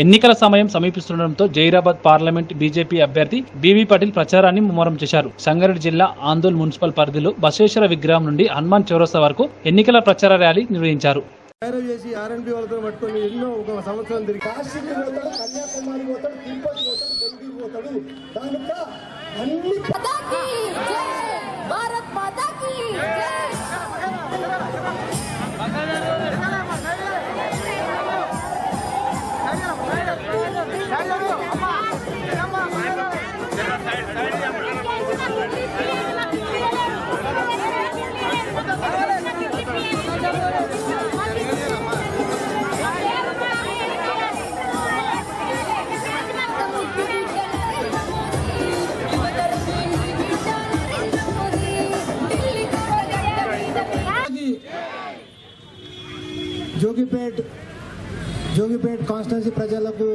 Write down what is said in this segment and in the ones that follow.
ఎన్నికల సమయం సమీపిస్తుండటంతో జైరాబాద్ పార్లమెంట్ బీజేపీ అభ్యర్థి బీవీ పాటిల్ ప్రచారాన్ని ముమ్మరం చేశారు. సంగారెడ్డి జిల్లా ఆందోళ్ మున్సిపల్ పరిధిలో బసవేశ్వర విగ్రహం నుండి హనుమాన్ చౌరస్తా వరకు ఎన్నికల ప్రచార ర్యాలీ నిర్వహించారు. తయారు చేసి ఆర్ఎన్బి వాళ్ళతో పట్టుకొని ఎన్నో ఒక సంవత్సరం తిరిగి కాశీకి పోతాడు కన్యాకుమారి పోతాడు తిరుపతి పోతాడు బెంగళూరు పోతాడు. దానిక అన్ని జోగిపేట్ జోగిపేట్ కాన్స్టిట్యున్సీ ప్రజలకు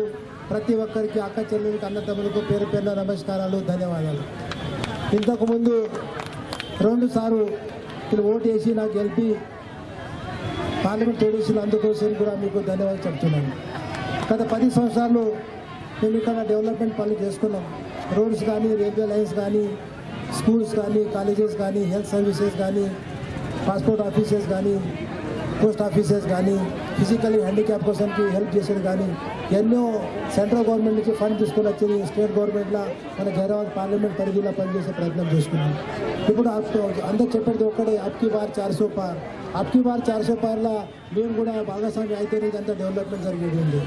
ప్రతి ఒక్కరికి అక్క చెల్లెలకి అన్నదమ్ములకు పేరు పేరున నమస్కారాలు ధన్యవాదాలు. ఇంతకుముందు రెండు సార్లు మీరు ఓటు వేసి నాకు గెలిపి పార్లమెంట్ తోడేసిన అందుకోసం కూడా మీకు ధన్యవాదాలు చెప్తున్నాను. గత పది సంవత్సరాలు మేము ఇక్కడ డెవలప్మెంట్ పనులు చేసుకున్నాం. రోడ్స్ కానీ రైల్వే లైన్స్ కానీ స్కూల్స్ కానీ కాలేజెస్ కానీ హెల్త్ సర్వీసెస్ కానీ పాస్పోర్ట్ ఆఫీసెస్ కానీ పోస్ట్ ఆఫీసెస్ ఫిజికల్లీ హ్యాండిక్యాప్ కోసంకి హెల్ప్ చేసేది కానీ ఎన్నో సెంట్రల్ గవర్నమెంట్ నుంచి ఫండ్ తీసుకొని వచ్చేది స్టేట్ గవర్నమెంట్లో మన హైదరాబాద్ పార్లమెంట్ పరిధిలో పనిచేసే ప్రయత్నం చేసుకున్నాం ఇప్పుడు అందరు చెప్పేది ఒక్కడే అప్కి బార్ చార్సో పార్ అప్కి బార్ చార్సో పార్లో మేము కూడా భాగస్వామి అయితేనే అంత డెవలప్మెంట్ జరిగేది ఉంది.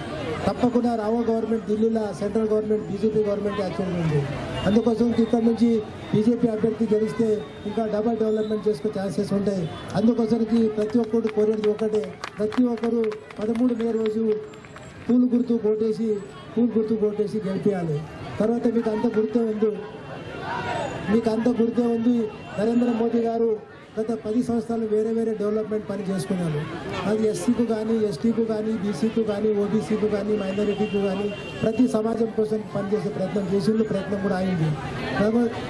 తప్పకుండా రావో గవర్నమెంట్ ఢిల్లీలో central government BJP government action ఉంది. అందుకోసం ఇక్కడ నుంచి బీజేపీ అభ్యర్థి గెలిస్తే ఇంకా డబల్ డెవలప్మెంట్ చేసుకునే ఛాన్సెస్ ఉంటాయి. అందుకోసానికి ప్రతి ఒక్కరు కోరేది ఒకటే ప్రతి ఒక్కరు పదమూడు మే రోజు పూలు గుర్తు కోటేసి పూలు గుర్తు కోటేసి గెలిపించాలి తర్వాత మీకు అంత గుర్తే ఉంది. మీకు అంత గుర్తే ఉంది. నరేంద్ర మోదీ గారు గత పది సంవత్సరాలు వేరే వేరే డెవలప్మెంట్ పని చేసుకున్నారు. అది ఎస్సీకు కానీ ఎస్టీకు కానీ బీసీకు కానీ ఓబీసీకు కానీ మైనారిటీకు కానీ ప్రతి సమాజం కోసం పనిచేసే ప్రయత్నం చేసిండు ప్రయత్నం కూడా అయింది.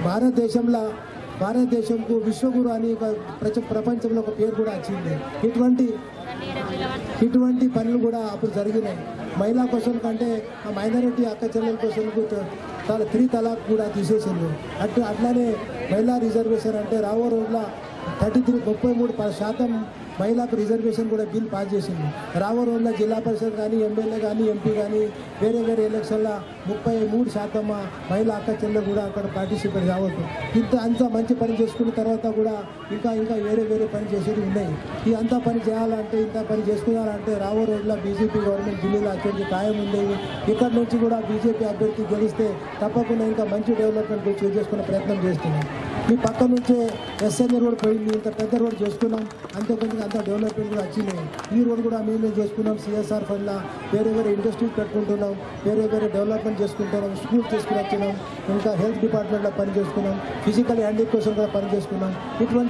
భారతదేశంలో భారతదేశంకు విశ్వగురు అని ఒక ప్రపంచంలో ఒక పేరు కూడా వచ్చింది. ఇటువంటి ఇటువంటి పనులు కూడా అప్పుడు జరిగినాయి. మహిళా కోసం కంటే ఆ మైనారిటీ అక్క చెల్లెల కోసం చాలా త్రీ తలాక్ కూడా తీసేసిండ్రు. అటు అట్లానే మహిళా రిజర్వేషన్ అంటే రావో రోజుల థర్టీ త్రీ ముప్పై మూడు శాతం మహిళలకు రిజర్వేషన్ కూడా బిల్ పాస్ చేసింది రావో రోజుల జిల్లా పరిషత్ కానీ ఎమ్మెల్యే కానీ ఎంపీ కానీ వేరే వేరే ఎలక్షన్ల ముప్పై మూడు శాతం మహిళా అక్క చెల్లెలు కూడా అక్కడ పార్టిసిపేట్ కావచ్చు ఇంత అంత మంచి పని చేసుకున్న తర్వాత కూడా ఇంకా ఇంకా వేరే వేరే పని చేసేది ఉన్నాయి. ఈ అంతా పని చేయాలంటే ఇంత పని చేసుకున్నారంటే రాబో రోజుల్లో బీజేపీ గవర్నమెంట్ ఢిల్లీలో అత్యంత ఖాయం ఉండేది ఇక్కడ నుంచి కూడా బీజేపీ అభ్యర్థి గెలిస్తే తప్పకుండా ఇంకా మంచి డెవలప్మెంట్ గురించి చేసుకునే ప్రయత్నం చేస్తున్నాం. మీ పక్క నుంచే ఎస్ఎన్ఏ రోడ్ పోయింది ఇంత పెద్ద రోడ్ చేసుకున్నాం. అంతే కొంచెం అంత డెవలప్మెంట్ కూడా వచ్చినాయి ఈ రోడ్ కూడా మేమే చేసుకున్నాం. సిఎస్ఆర్ ఫండ్లో వేరే వేరే ఇండస్ట్రీస్ పెట్టుకుంటున్నాం. వేరే వేరే డెవలప్మెంట్ చేసుకుంటున్నాం. స్కూల్ తీసుకుని వచ్చినాం. ఇంకా హెల్త్ డిపార్ట్మెంట్లో పని చేసుకున్నాం. ఫిజికల్ హ్యాండిక్ కోసం కూడా పని చేసుకున్నాం. ఇటువంటి